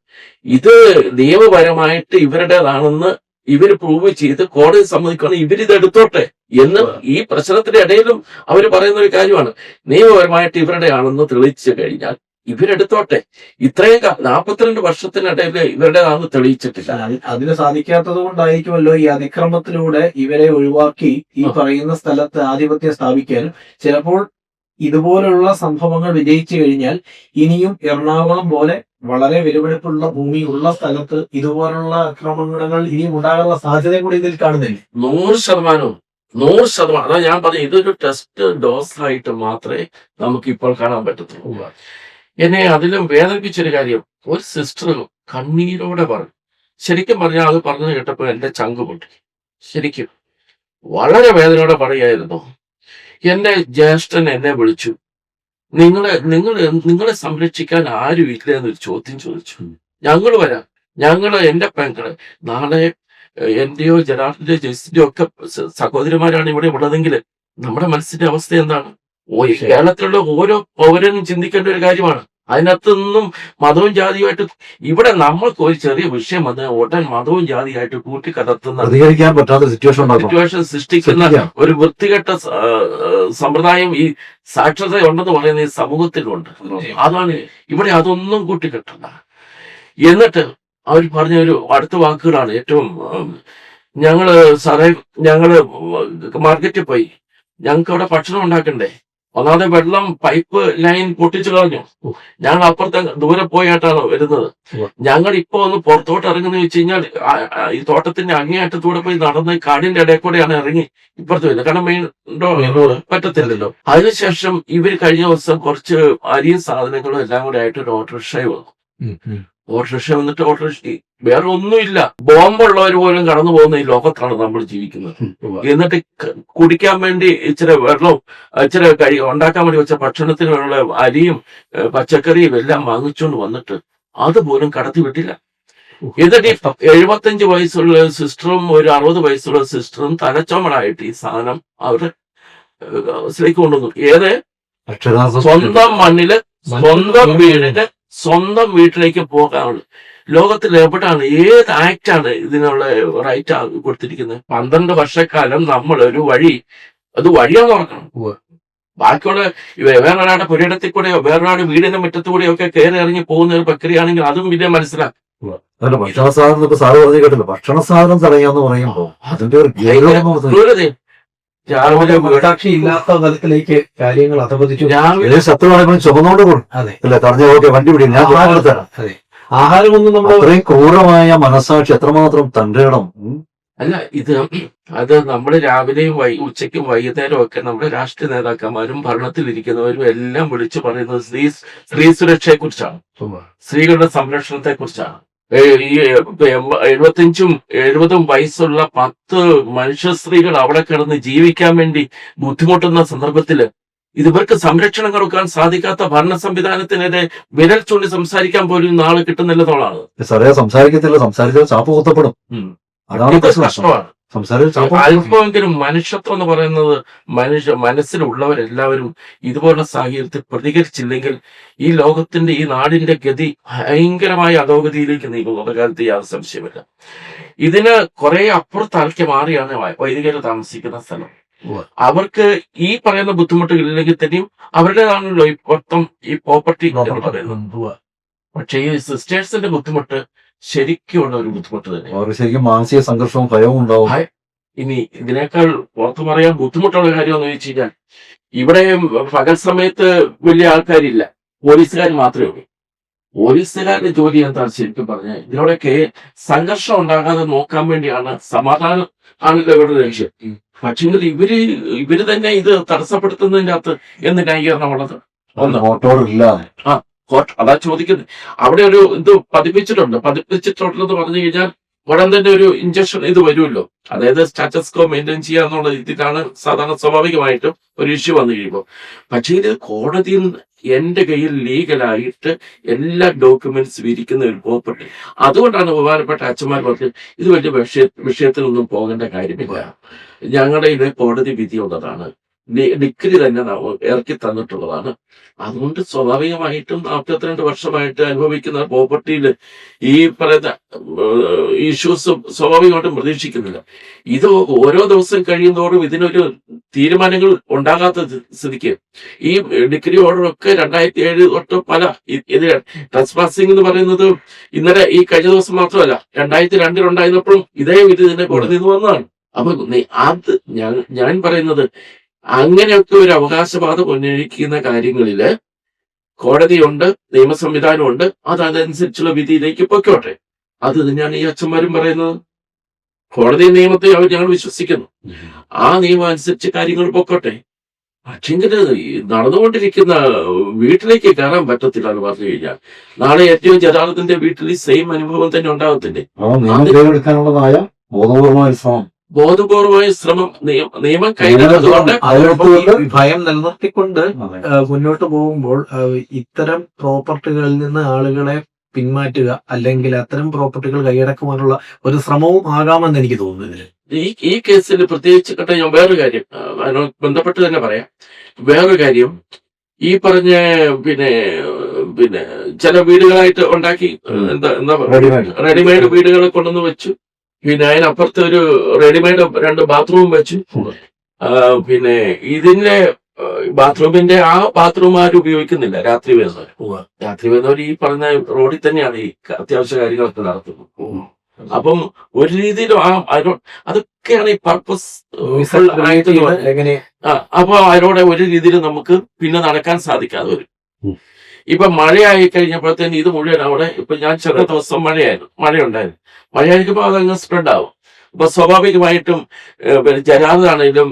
ഇത് നിയമപരമായിട്ട് ഇവരുടേതാണെന്ന് ഇവർ പ്രൂവ് ചെയ്ത് കോടതി സമ്മതിക്കുകയാണ് ഇവരിത് എടുത്തോട്ടെ എന്ന് ഈ പ്രശ്നത്തിന്റെ ഇടയിലും അവർ പറയുന്ന ഒരു കാര്യമാണ്. നിയമപരമായിട്ട് ഇവരുടെ ആണെന്ന് തെളിയിച്ചു കഴിഞ്ഞാൽ ഇവരെടുത്തോട്ടെ. ഇത്രയും നാൽപ്പത്തിരണ്ട് വർഷത്തിനിടയിൽ ഇവരുടേതാണെന്ന് തെളിയിച്ചിട്ടില്ല. അതി- അതിന് സാധിക്കാത്തത് കൊണ്ടായിരിക്കുമല്ലോ ഈ അതിക്രമത്തിലൂടെ ഇവരെ ഒഴിവാക്കി ഈ പറയുന്ന സ്ഥലത്ത് ആധിപത്യം സ്ഥാപിക്കാനും. ചിലപ്പോൾ ഇതുപോലുള്ള സംഭവങ്ങൾ വിജയിച്ചു കഴിഞ്ഞാൽ ഇനിയും എറണാകുളം പോലെ വളരെ വിലപിടിപ്പുള്ള ഭൂമി ഉള്ള സ്ഥലത്ത് ഇതുപോലുള്ള ആക്രമണങ്ങൾ ഇനിയും ഉണ്ടാകാനുള്ള സാധ്യത കൂടി ഇതിൽ കാണുന്നില്ല? നൂറ് ശതമാനവും നൂറ് ശതമാനം. അതാ ഞാൻ പറഞ്ഞു ഇതൊരു ടെസ്റ്റ് ഡോസ് ആയിട്ട് മാത്രമേ നമുക്ക് ഇപ്പോൾ കാണാൻ പറ്റത്തുള്ളൂ. എന്നെ അതിലും വേദനിപ്പിച്ചൊരു കാര്യം ഒരു സിസ്റ്റർ കണ്ണീരോടെ പറഞ്ഞു. ശരിക്കും പറഞ്ഞാൽ അത് പറഞ്ഞു കേട്ടപ്പോൾ എന്റെ ചങ്ക് പൊട്ടി. ശരിക്കും. വളരെ വേദനയോടെ പറയായിരുന്നു എന്റെ ജ്യേഷ്ഠൻ എന്നെ വിളിച്ചു. നിങ്ങളെ നിങ്ങൾ നിങ്ങളെ സംരക്ഷിക്കാൻ ആരും ഇല്ല എന്നൊരു ചോദ്യം ചോദിച്ചു. ഞങ്ങൾ വരാം. ഞങ്ങൾ എന്റെ പെങ്ങൾ. നാളെ എന്റെയോ ജനാർദ്ദന്റെയോ ജസ്റ്റിന്റെയോ ഒക്കെ സഹോദരിമാരാണ് ഇവിടെ ഉള്ളതെങ്കിൽ നമ്മുടെ മനസ്സിന്റെ അവസ്ഥ എന്താണ്? കേരളത്തിലുള്ള ഓരോ പൗരനും ചിന്തിക്കേണ്ട ഒരു കാര്യമാണ്. അതിനകത്തൊന്നും മതവും ജാതിയുമായിട്ട് ഇവിടെ നമ്മൾക്ക് ഒരു ചെറിയ വിഷയം വന്ന് ഉടൻ മതവും ജാതിയായിട്ട് കൂട്ടിക്കലർത്തുന്ന പ്രതികരിക്കാൻ പറ്റാത്ത സിറ്റുവേഷൻ സിറ്റുവേഷൻ സൃഷ്ടിക്കുന്ന ഒരു വൃത്തികെട്ട സമ്പ്രദായം ഈ സാക്ഷരത ഉണ്ടെന്ന് പറയുന്ന ഈ സമൂഹത്തിലുണ്ട്. അതാണ് ഇവിടെ അതൊന്നും കൂട്ടിക്കെട്ടണ്ട. എന്നിട്ട് അവർ പറഞ്ഞ ഒരു അടുത്ത വാക്കുകളാണ് ഏറ്റവും ഞങ്ങൾ സാറേ ഞങ്ങൾ മാർക്കറ്റിൽ പോയി. ഞങ്ങൾക്ക് അവിടെ ഭക്ഷണം ഉണ്ടാക്കണ്ടേ? ഒന്നാമതെ വെള്ളം പൈപ്പ് ലൈൻ പൊട്ടിച്ചു കളഞ്ഞു. ഞങ്ങൾ അപ്പുറത്തെ ദൂരെ പോയിട്ടാണ് വരുന്നത്. ഞങ്ങൾ ഇപ്പൊ ഒന്ന് പുറത്തോട്ട് ഇറങ്ങുന്ന വെച്ച് കഴിഞ്ഞാൽ ഈ തോട്ടത്തിന്റെ അങ്ങേയറ്റത്തൂടെ പോയി നടന്ന് കാടിന്റെ ഇടയിൽ കൂടെയാണ് ഇറങ്ങി ഇപ്പുറത്ത് വരുന്നത്. കാരണം മെയിൻ റോഡ് പറ്റത്തില്ലല്ലോ. അതിനുശേഷം ഇവർ കഴിഞ്ഞ ദിവസം കുറച്ച് അരിയും സാധനങ്ങളും എല്ലാം കൂടെ ആയിട്ട് ഒരു ഓട്ടോറിക്ഷ വന്നു. ഓട്ടോറിക്ഷ വന്നിട്ട് ഓട്ടോറിക്ഷ വേറെ ഒന്നുമില്ല ബോംബുള്ളവർ പോലും കടന്നു പോകുന്ന ഈ ലോകത്താണ് നമ്മൾ ജീവിക്കുന്നത്. എന്നിട്ട് കുടിക്കാൻ വേണ്ടി ഇച്ചിരി വെള്ളവും ഇച്ചിരി കഴി ഉണ്ടാക്കാൻ വേണ്ടി വെച്ച ഭക്ഷണത്തിനുള്ള അരിയും പച്ചക്കറിയും എല്ലാം വാങ്ങിച്ചുകൊണ്ട് വന്നിട്ട് അതുപോലും കടത്തി വിട്ടില്ല. എന്നിട്ട് ഈ എഴുപത്തഞ്ച് വയസ്സുള്ള സിസ്റ്ററും ഒരു അറുപത് വയസ്സുള്ള സിസ്റ്ററും തലച്ചോമളായിട്ട് ഈ സാധനം അവരുടെ കൊണ്ടുവന്നു. ഏത്? സ്വന്തം മണ്ണിൽ സ്വന്തം വീടിന്റെ സ്വന്തം വീട്ടിലേക്ക് പോകാനുള്ളു ലോകത്തിൽ എവിടാണ് ഏത് ആക്ടാണ് ഇതിനുള്ള റൈറ്റ് കൊടുത്തിരിക്കുന്നത്? പന്ത്രണ്ട് വർഷക്കാലം നമ്മൾ ഒരു വഴി അത് വഴിയാന്ന് ഓർക്കണം. ബാക്കിയുള്ള വേറൊരാളുടെ പുരയിടത്തിൽ കൂടെയോ വേറൊരാളുടെ വീടിന്റെ മുറ്റത്തു കൂടെയോ ഒക്കെ കയറി ഇറങ്ങി പോകുന്ന ഒരു പ്രക്രിയയാണെങ്കിൽ അതും വലിയ മനസ്സിലാക്കും. ഭക്ഷണ സാധനം ഭക്ഷണ സാധനം തടയാന്ന് പറയുമ്പോ അതിന്റെ ഒരു ക്രൂരതയും. രാവിലെ വീട് മനസാക്ഷി ഇല്ലാത്ത തലത്തിലേക്ക് കാര്യങ്ങൾ അധപതിച്ചു. രാവിലെ ശത്രുവാണെങ്കിലും ചുമന്നോണ്ട് കൊടുക്കും അതെ. അല്ലെ തടഞ്ഞ ഓക്കെ വണ്ടി പിടി ഞാൻ തരാം. അതെ. ആഹാരമൊന്നും നമ്മൾ അത്രയും ക്രൂരമായ മനസാക്ഷി എത്രമാത്രം തണ്ടണം അല്ല ഇത് അത് നമ്മൾ രാവിലെയും വൈ ഉച്ചയ്ക്കും വൈകുന്നേരവും ഒക്കെ നമ്മുടെ രാഷ്ട്രീയ നേതാക്കന്മാരും ഭരണത്തിലിരിക്കുന്നവരും എല്ലാം വിളിച്ചു പറയുന്നത് സ്ത്രീ സ്ത്രീ സുരക്ഷയെ കുറിച്ചാണ് സ്ത്രീകളുടെ സംരക്ഷണത്തെ കുറിച്ചാണ് ഈ എഴുപത്തിയഞ്ചും എഴുപതും വയസ്സുള്ള പത്ത് മനുഷ്യ സ്ത്രീകൾ അവിടെ കിടന്ന് ജീവിക്കാൻ വേണ്ടി ബുദ്ധിമുട്ടുന്ന സന്ദർഭത്തിൽ ഇതുവർക്ക് സംരക്ഷണം കൊടുക്കാൻ സാധിക്കാത്ത ഭരണ സംവിധാനത്തിനെതിരെ വിരൽ ചൂണ്ടി സംസാരിക്കാൻ പോലും നാളെ കിട്ടുന്നില്ലതോളാണ് സാറേ സംസാരിക്കത്തില്ല സംസാരിച്ചാൽ ചാപ്പ് കുത്തപ്പെടും. അതാണ് ഇത് ചാപ്പ് അല്പമെങ്കിലും മനുഷ്യത്വം എന്ന് പറയുന്നത് മനുഷ്യ മനസ്സിലുള്ളവരെല്ലാവരും ഇതുപോലുള്ള സാഹചര്യത്തിൽ പ്രതികരിച്ചില്ലെങ്കിൽ ഈ ലോകത്തിന്റെ ഈ നാടിന്റെ ഗതി ഭയങ്കരമായ അധോഗതിയിലേക്ക് നീങ്ങും ഒരു കാലത്ത് യാതൊരു സംശയമില്ല ഇതിന് കുറെ അപ്പുറത്താക്കി മാറിയാണ് വൈദികർ താമസിക്കുന്ന സ്ഥലം. അവർക്ക് ഈ പറയുന്ന ബുദ്ധിമുട്ടുകൾ ഇല്ലെങ്കിൽ തന്നെയും അവരുടേതാണല്ലോ ഈ മൊത്തം ഈ പ്രോപ്പർട്ടി എന്ന് പറയുന്നത്. പക്ഷേ ഈ സിസ്റ്റേഴ്സിന്റെ ബുദ്ധിമുട്ട് ശരിക്കുമുള്ള ഒരു ബുദ്ധിമുട്ട് തന്നെ. ശരിക്കും മാനസിക സംഘർഷവും ഭയവും ഉണ്ടാവും. ഇനി ഇതിനേക്കാൾ പുറത്തു പറയാൻ ബുദ്ധിമുട്ടുള്ള കാര്യം എന്ന് ചോദിച്ചു കഴിഞ്ഞാൽ ഇവിടെ പകൽ സമയത്ത് വലിയ ആൾക്കാരില്ല. പോലീസുകാർ മാത്രമേ ഉള്ളൂ. പോലീസുകാരുടെ ജോലി എന്താണ് ശരിക്കും പറഞ്ഞാൽ ഇതിലൂടെയൊക്കെ സംഘർഷം ഉണ്ടാകാതെ നോക്കാൻ വേണ്ടിയാണ് സമാധാനം ആണല്ലോ ഇവരുടെ ലക്ഷ്യം. പക്ഷെങ്കിൽ ഇവർ ഇവർ തന്നെ ഇത് തടസ്സപ്പെടുത്തുന്നതിന്റെ അകത്ത് എന്ത് ന്യായീകരണമുള്ളത്? ഒന്ന്? ഓട്ടോ ഇല്ലാതെ കോട്ട് അതാ ചോദിക്കുന്നത്. അവിടെ ഒരു ഇത് പതിപ്പിച്ചിട്ടുണ്ട്. പതിപ്പിച്ചിട്ടുണ്ടെന്ന് പറഞ്ഞു കഴിഞ്ഞാൽ ഉടൻ തന്നെ ഒരു ഇഞ്ചക്ഷൻ ഇത് വരുമല്ലോ. അതായത് സ്റ്റാറ്റസ് കോ മെയിന്റെയിൻ ചെയ്യുക എന്നുള്ള രീതിയിലാണ് സാധാരണ സ്വാഭാവികമായിട്ടും ഒരു ഇഷ്യൂ വന്നു കഴിയുമ്പോൾ. പക്ഷേ ഇത് കോടതിയിൽ എന്റെ കയ്യിൽ ലീഗലായിട്ട് എല്ലാ ഡോക്യുമെന്റ്സ് ഇരിക്കുന്ന ഒരു അതുകൊണ്ടാണ് ബഹുമാനപ്പെട്ട അച്ഛന്മാർ പറഞ്ഞത് ഇത് വലിയ വിഷയ വിഷയത്തിലൊന്നും പോകേണ്ട കാര്യമില്ല. ഞങ്ങളുടെ ഇത് കോടതി വിധിയുള്ളതാണ് ഡി- ഡിഗ്രി തന്നെ ഇറക്കി തന്നിട്ടുള്ളതാണ്. അതുകൊണ്ട് സ്വാഭാവികമായിട്ടും നാൽപ്പത്തിരണ്ട് വർഷമായിട്ട് അനുഭവിക്കുന്ന പ്രോപ്പർട്ടിയിൽ ഈ പറയുന്ന ഇഷ്യൂസ് സ്വാഭാവികമായിട്ടും പ്രതീക്ഷിക്കുന്നില്ല. ഇത് ഓരോ ദിവസം കഴിയുന്നതോറും ഇതിനൊരു തീരുമാനങ്ങൾ ഉണ്ടാകാത്ത സ്ഥിതിക്ക്. ഈ ഡിഗ്രി ഓർഡർ ഒക്കെ രണ്ടായിരത്തി ഏഴ് തൊട്ട് പല ഇത് ടച്ച് പാസിംഗ് എന്ന് പറയുന്നത് ഇന്നലെ ഈ കഴിഞ്ഞ ദിവസം മാത്രമല്ല രണ്ടായിരത്തി രണ്ടിലുണ്ടായിരുന്നപ്പോഴും ഇതേ വിധി തന്നെ കോടതിയിൽ വന്നതാണ്. അപ്പൊ അത് ഞാൻ ഞാൻ പറയുന്നത് അങ്ങനെയൊക്കെ ഒരു അവകാശവാദം ഉന്നയിക്കുന്ന കാര്യങ്ങളിൽ കോടതിയുണ്ട് നിയമ സംവിധാനമുണ്ട് അത് അതനുസരിച്ചുള്ള വിധിയിലേക്ക് പൊയ്ക്കോട്ടെ. അത് തന്നെയാണ് ഈ അച്ഛന്മാരും പറയുന്നത്. കോടതി നിയമത്തെ അവർ ഞങ്ങൾ വിശ്വസിക്കുന്നു. ആ നിയമം അനുസരിച്ച് കാര്യങ്ങൾ പൊക്കോട്ടെ പക്ഷെങ്കിൽ നടന്നുകൊണ്ടിരിക്കുന്ന വീട്ടിലേക്ക് കയറാൻ പറ്റത്തില്ല എന്ന് പറഞ്ഞു കഴിഞ്ഞാൽ നാളെ ഏറ്റവും ജലാലത്തിന്റെ വീട്ടിൽ സെയിം അനുഭവം തന്നെ ഉണ്ടാകത്തില്ലേ? ബോധപൂർവമായ ശ്രമം. ബോധപൂർവമായ ശ്രമം നിയമം കൈകൊണ്ടുകൊണ്ട് ഭയം നിലനിർത്തിക്കൊണ്ട് മുന്നോട്ട് പോകുമ്പോൾ ഇത്തരം പ്രോപ്പർട്ടികളിൽ നിന്ന് ആളുകളെ പിന്മാറ്റുക അല്ലെങ്കിൽ അത്തരം പ്രോപ്പർട്ടികൾ കൈയടക്കുവാനുള്ള ഒരു ശ്രമവും ആകാമെന്ന് എനിക്ക് തോന്നുന്നു ഈ ഈ കേസിൽ പ്രത്യേകിച്ച് കേട്ട ഞാൻ വേറൊരു കാര്യം അതിനോട് ബന്ധപ്പെട്ട് തന്നെ പറയാം. വേറൊരു കാര്യം ഈ പറഞ്ഞ പിന്നെ പിന്നെ ചില വീടുകളായിട്ട് ഉണ്ടാക്കി എന്താ എന്താ. റെഡിമെയ്ഡ് വീടുകളെ കൊണ്ടുവന്ന് വെച്ചു. പിന്നെ അതിനപ്പുറത്ത് ഒരു റെഡിമെയ്ഡ് രണ്ട് ബാത്റൂം വെച്ച്. പിന്നെ ഇതിന്റെ ബാത്റൂമിന്റെ ആ ബാത്റൂം ആരും ഉപയോഗിക്കുന്നില്ല. രാത്രി വരുന്നവർ രാത്രി വരുന്നവർ ഈ പറഞ്ഞ റോഡിൽ തന്നെയാണ് ഈ അത്യാവശ്യ കാര്യങ്ങളൊക്കെ നടത്തുന്നത്. അപ്പം ഒരു രീതിയിലും ആ അതൊക്കെയാണ് ഈ പർപ്പസ് ആയിട്ട് അപ്പൊ അതിനോടെ ഒരു രീതിയിലും നമുക്ക് പിന്നെ നടക്കാൻ സാധിക്കാതെ വരും. ഇപ്പൊ മഴയായി കഴിഞ്ഞപ്പോഴത്തേന് ഇത് മുഴുവൻ അവിടെ ഇപ്പൊ ഞാൻ ചെറിയ ദിവസം മഴയായിരുന്നു. മഴയുണ്ടായിരുന്നു. മഴയായിരിക്കുമ്പോൾ അതങ്ങ് സ്പ്രെഡ് ആവും. അപ്പൊ സ്വാഭാവികമായിട്ടും ജനാദാണേലും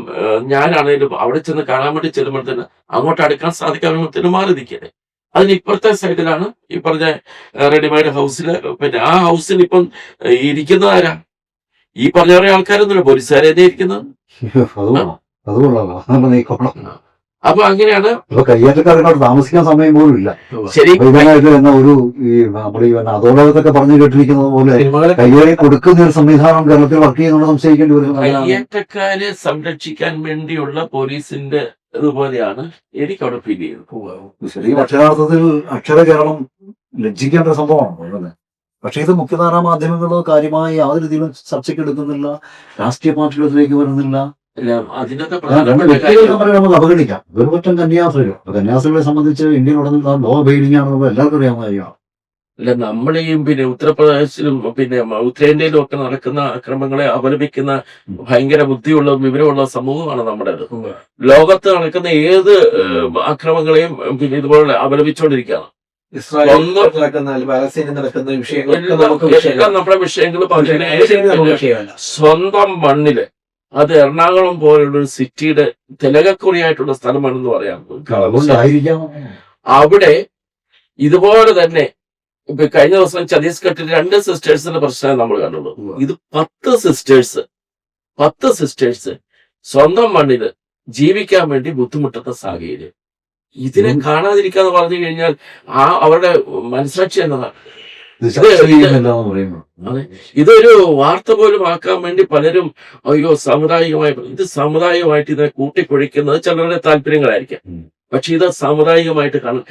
ഞാനാണേലും അവിടെ ചെന്ന് കാണാൻ വേണ്ടി ചെല്ലുമ്പോഴത്തേന് അങ്ങോട്ട് അടുക്കാൻ സാധിക്കാവുന്നതിന് മാറി നിൽക്കണേ അതിന് ഇപ്പുറത്തെ സൈഡിലാണ് ഈ പറഞ്ഞ റെഡിമെയ്ഡ് ഹൗസിൽ പിന്നെ ആ ഹൗസിൽ ഇപ്പം ഇരിക്കുന്നത് ആരാ? ഈ പറഞ്ഞ കുറെ ആൾക്കാരൊന്നുമില്ല പോലീസുകാരെ ഇരിക്കുന്നത്. അപ്പൊ അങ്ങനെയാണ് ഇപ്പൊ താമസിക്കാൻ സമയം പോലും ഇല്ല. ശരി. ഇവനായിട്ട് എന്ന ഒരു ഈ നമ്മൾ ഈ അധോലോകത്തൊക്കെ പറഞ്ഞു കേട്ടിരിക്കുന്നത് പോലെ കയ്യേറി കൊടുക്കുന്ന ഒരു സംവിധാനം കേരളത്തിൽ വർക്ക് ചെയ്യുന്നുണ്ട് സംശയിക്കേണ്ടി വരും. കയ്യേറ്റക്കാരെ സംരക്ഷിക്കാൻ വേണ്ടിയുള്ള പോലീസിന്റെ ഇതുപോലെയാണ് എനിക്ക് അവിടെ ഫീൽ ചെയ്യുന്നത്. ശരി അക്ഷരാർത്ഥത്തിൽ അക്ഷര കേരളം ലജ്ജിക്കേണ്ട ഒരു സംഭവമാണ് പക്ഷെ ഇത് മുഖ്യധാരാ മാധ്യമങ്ങളോ കാര്യമായി യാതൊരു രീതിയിലും ചർച്ചയ്ക്ക് എടുക്കുന്നില്ല രാഷ്ട്രീയ പാർട്ടികളിലേക്ക് വരുന്നില്ല. അതിനൊക്കെ അവഗണിക്കാം. വെറുപറ്റം കന്യാസ്ത്രീകൾ. കന്യാസ്ത്രീകളെ സംബന്ധിച്ച് ഇന്ത്യയിൽ ഉടനീളം ലോ ബെയിലിംഗ് ആണെന്ന് എല്ലാവർക്കും അറിയാവുന്ന കാര്യമാണ്. അല്ല നമ്മളെയും പിന്നെ ഉത്തർപ്രദേശിലും പിന്നെ ഉത്തരേന്ത്യയിലും ഒക്കെ നടക്കുന്ന അക്രമങ്ങളെ അപലപിക്കുന്ന ഭയങ്കര ബുദ്ധിയുള്ള വിവരമുള്ള സമൂഹമാണ് നമ്മുടെ ലോകത്ത് നടക്കുന്ന ഏത് അക്രമങ്ങളെയും പിന്നെ ഇതുപോലെ അപലപിച്ചുകൊണ്ടിരിക്കുകയാണ് ഇസ്രായേൽ നടക്കുന്ന വിഷയങ്ങൾ നമ്മുടെ വിഷയങ്ങൾ സ്വന്തം മണ്ണിൽ അത് എറണാകുളം പോലുള്ള ഒരു സിറ്റിയുടെ തിലകക്കുറിയായിട്ടുള്ള സ്ഥലമാണെന്ന് പറയാം. അവിടെ ഇതുപോലെ തന്നെ ഇപ്പൊ കഴിഞ്ഞ ദിവസം ഛത്തീസ്ഗഡിൽ രണ്ട് സിസ്റ്റേഴ്സിന്റെ പ്രശ്നം നമ്മൾ കണ്ടുള്ളൂ ഇത് പത്ത് സിസ്റ്റേഴ്സ് പത്ത് സിസ്റ്റേഴ്സ് സ്വന്തം മണ്ണിൽ ജീവിക്കാൻ വേണ്ടി ബുദ്ധിമുട്ടുന്ന സാഹചര്യം. ഇതിനെ. കാണാതിരിക്കാന്ന് പറഞ്ഞു കഴിഞ്ഞാൽ ആ അവരുടെ മനസാക്ഷി എന്നതാണ്. ഇതൊരു വാർത്ത പോലും ആക്കാൻ വേണ്ടി പലരും അയ്യോ സാമുദായികമായി ഇത് സാമുദായികമായിട്ട് ഇതിനെ കൂട്ടിക്കൊഴിക്കുന്നത് ചിലരുടെ താല്പര്യങ്ങളായിരിക്കാം. പക്ഷെ ഇത് സാമുദായികമായിട്ട് കാണും.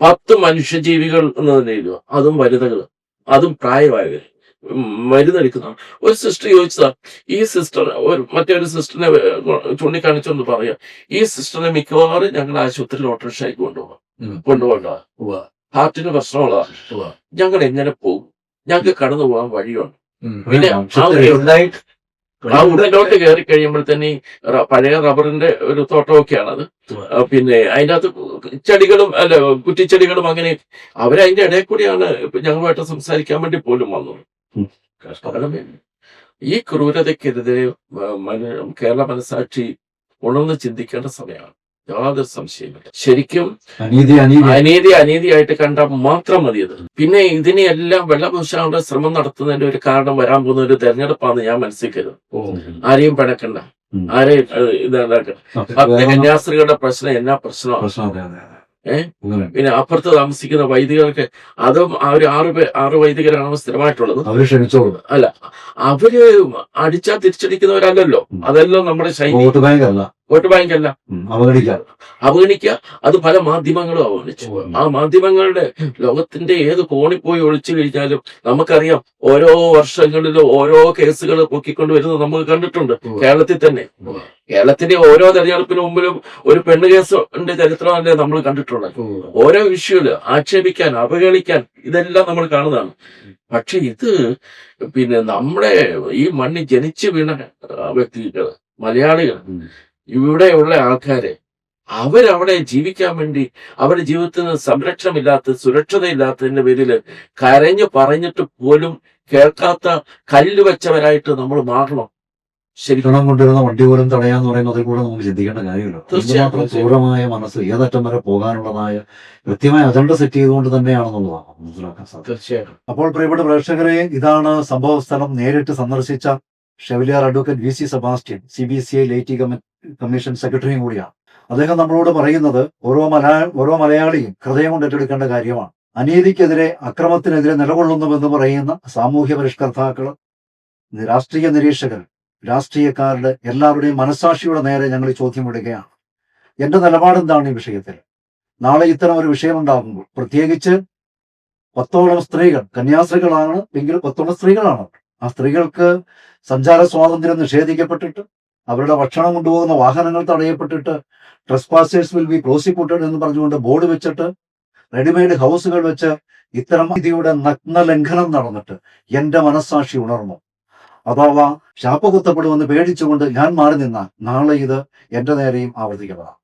പത്ത് മനുഷ്യജീവികൾ എന്ന് തന്നെ ഇല്ലോ അതും വനിതകൾ അതും പ്രായമായവർ മരുന്നെടുക്കുന്നതാണ്. ഒരു സിസ്റ്റർ ചോദിച്ചതാ ഈ സിസ്റ്റർ ഒരു മറ്റൊരു സിസ്റ്ററിനെ ചൂണ്ടിക്കാണിച്ചൊന്ന് പറയാം. ഈ സിസ്റ്ററിനെ മിക്കവാറും ഞങ്ങൾ ആശുപത്രിയിൽ ഓട്ടോറിക്ഷയ്ക്ക് കൊണ്ടുപോകാം. ഉം. ഹാർട്ടിന് പ്രശ്നമുള്ളതാണ് ഉവ്വ. ഞങ്ങൾ എങ്ങനെ പോകും ഞങ്ങൾക്ക് കടന്നു പോകാൻ വഴിയുണ്ട്. പിന്നെ ആ ഉടലോട്ട് ഉള്ളിലോട്ട് കയറി കഴിയുമ്പോൾ തന്നെ പഴയ റബ്ബറിന്റെ ഒരു തോട്ടമൊക്കെയാണ് അത്. പിന്നെ അതിന്റെ അകത്ത് ചെടികളും അല്ല കുറ്റിച്ചെടികളും അങ്ങനെ അവരതിന്റെ ഇടയിൽ കൂടിയാണ് ഞങ്ങളുമായിട്ട് സംസാരിക്കാൻ വേണ്ടി പോലും വന്നത്. കാരണം ഈ ക്രൂരതയ്ക്കെതിരെ കേരള മനസാക്ഷി ഉണർന്ന് ചിന്തിക്കേണ്ട സമയമാണ്. യാതൊരു സംശയമില്ല ശരിക്കും അനീതി അനീതി. അനീതി അനീതിയായിട്ട് കണ്ടാൽ മാത്രം മതി അത്. പിന്നെ ഇതിനെയെല്ലാം വെള്ളപൂശാനുള്ള ശ്രമം നടത്തുന്നതിന്റെ ഒരു കാരണം വരാൻ പോകുന്ന ഒരു തെരഞ്ഞെടുപ്പാന്ന് ഞാൻ മനസ്സിലാക്കരുത് ആരെയും പിണക്കണ്ട. ആരെയും ഏഹ്, ഇതാക്കണ്ട. കന്യാസ്ത്രീകളുടെ പ്രശ്നം എന്നാ പ്രശ്നമാണ് പ്രശ്നം അതെ അതെ അതെ. ഏ? അങ്ങനെ. പിന്നെ അപ്പുറത്ത് താമസിക്കുന്ന വൈദികർക്ക് അതും ഒരു ആറ് പേ ആറ് വൈദികരാണ് സ്ഥിരമായിട്ടുള്ളത്. അവർ ക്ഷണിച്ചോളൂ. അല്ല അവർ അടിച്ചാ തിരിച്ചടിക്കുന്നവരല്ലല്ലോ. അതെല്ലാം അതല്ലോ നമ്മുടെ ശൈലി വോട്ട് ബാങ്ക് അല്ല വോട്ട് ബാങ്ക് അവഗണിക്കാം. അവഗണിക്കുക. അത് പല മാധ്യമങ്ങളും അവഗണിച്ചു. ആ മാധ്യമങ്ങളുടെ ലോകത്തിന്റെ ഏത് കോണിൽ പോയി ഒളിച്ചു കഴിഞ്ഞാലും നമുക്കറിയാം ഓരോ വർഷങ്ങളിലും ഓരോ കേസുകൾ പൊക്കിക്കൊണ്ട് വരുന്നത് നമുക്ക് കണ്ടിട്ടുണ്ട്. കേരളത്തിൽ തന്നെ. കേരളത്തിന്റെ ഓരോ തെരഞ്ഞെടുപ്പിന് മുമ്പിലും ഒരു പെണ്ണ് കേസിന്റെ ചരിത്രമല്ലേ നമ്മൾ കണ്ടിട്ടുള്ളത്. ഓരോ വിഷയത്തിൽ ആക്ഷേപിക്കാൻ അവഗണിക്കാൻ ഇതെല്ലാം നമ്മൾ കാണുന്നതാണ്. പക്ഷെ ഇത് പിന്നെ നമ്മുടെ ഈ മണ്ണിൽ ജനിച്ചു വീണ വ്യക്തികൾ മലയാളികൾ. ഇവിടെയുള്ള ആൾക്കാര് അവരവിടെ ജീവിക്കാൻ വേണ്ടി അവരുടെ ജീവിതത്തിന് സംരക്ഷണമില്ലാത്ത സുരക്ഷിതയില്ലാത്തതിന്റെ പേരിൽ കരഞ്ഞു പറഞ്ഞിട്ട് പോലും കേൾക്കാത്ത കല്ല് വെച്ചവരായിട്ട് നമ്മൾ മാറണം. ശരി. ക്ഷണം കൊണ്ടിരുന്ന വണ്ടി പോലും തടയാന്ന് പറയുന്നത് അതിൽ കൂടെ നമുക്ക് ചിന്തിക്കേണ്ട കാര്യമില്ല. തീർച്ചയായും, എന്തുമാത്രം തീർച്ചയായും. ക്രൂരമായ മനസ്സ് ഏതറ്റം വരെ പോകാനുള്ളതായ കൃത്യമായ അജണ്ട സെറ്റ് ചെയ്തുകൊണ്ട് തന്നെയാണെന്നുള്ളതാണ് മനസ്സിലാക്കാൻ സാധിക്കും തീർച്ചയായിട്ടും. അപ്പോൾ പ്രിയപ്പെട്ട പ്രേക്ഷകരെ ഇതാണ് സംഭവ സ്ഥലം. നേരിട്ട് സന്ദർശിച്ച chevalier advocate V C Sebastian C B C I laity commission സെക്രട്ടറിയും കൂടിയാണ്. അദ്ദേഹം നമ്മളോട് പറയുന്നത് ഓരോ മലയാ ഓരോ മലയാളിയും ഹൃദയം കൊണ്ട് ഏറ്റെടുക്കേണ്ട കാര്യമാണ്. അനീതിക്കെതിരെ അക്രമത്തിനെതിരെ നിലകൊള്ളുന്നുവെന്ന് പറയുന്ന സാമൂഹ്യ പരിഷ്കർത്താക്കൾ രാഷ്ട്രീയ നിരീക്ഷകർ രാഷ്ട്രീയക്കാരുടെ എല്ലാവരുടെയും മനസാക്ഷിയുടെ നേരെ ഞങ്ങൾ ചോദ്യം വിടുകയാണ് എന്റെ നിലപാടെന്താണ് ഈ വിഷയത്തിൽ? നാളെ ഇത്തരം ഒരു വിഷയമുണ്ടാകുമ്പോൾ പ്രത്യേകിച്ച് പത്തോളം സ്ത്രീകൾ കന്യാസ്ത്രീകളാണ് എങ്കിൽ പത്തോളം സ്ത്രീകളാണ് ആ സ്ത്രീകൾക്ക് സഞ്ചാര സ്വാതന്ത്ര്യം നിഷേധിക്കപ്പെട്ടിട്ട് അവരുടെ ഭക്ഷണം കൊണ്ടുപോകുന്ന വാഹനങ്ങൾ തടയപ്പെട്ടിട്ട് ട്രസ്പാസേഴ്സ് വിൽ ബി പ്രോസിക്യൂട്ടഡ് എന്ന് പറഞ്ഞുകൊണ്ട് ബോർഡ് വെച്ചിട്ട് റെഡിമെയ്ഡ് ഹൗസുകൾ വെച്ച് ഇത്തരം ഇതിയുടെ നഗ്ന ലംഘനം നടന്നിട്ട് എന്റെ മനസ്സാക്ഷി ഉണർന്നു. അഥവാ ശാപകുത്തപ്പെടുമെന്ന് പേടിച്ചുകൊണ്ട് ഞാൻ മാറി നിന്നാൽ നാളെ ഇത് എന്റെ നേരെയും ആവർത്തിക്കപ്പെടാം.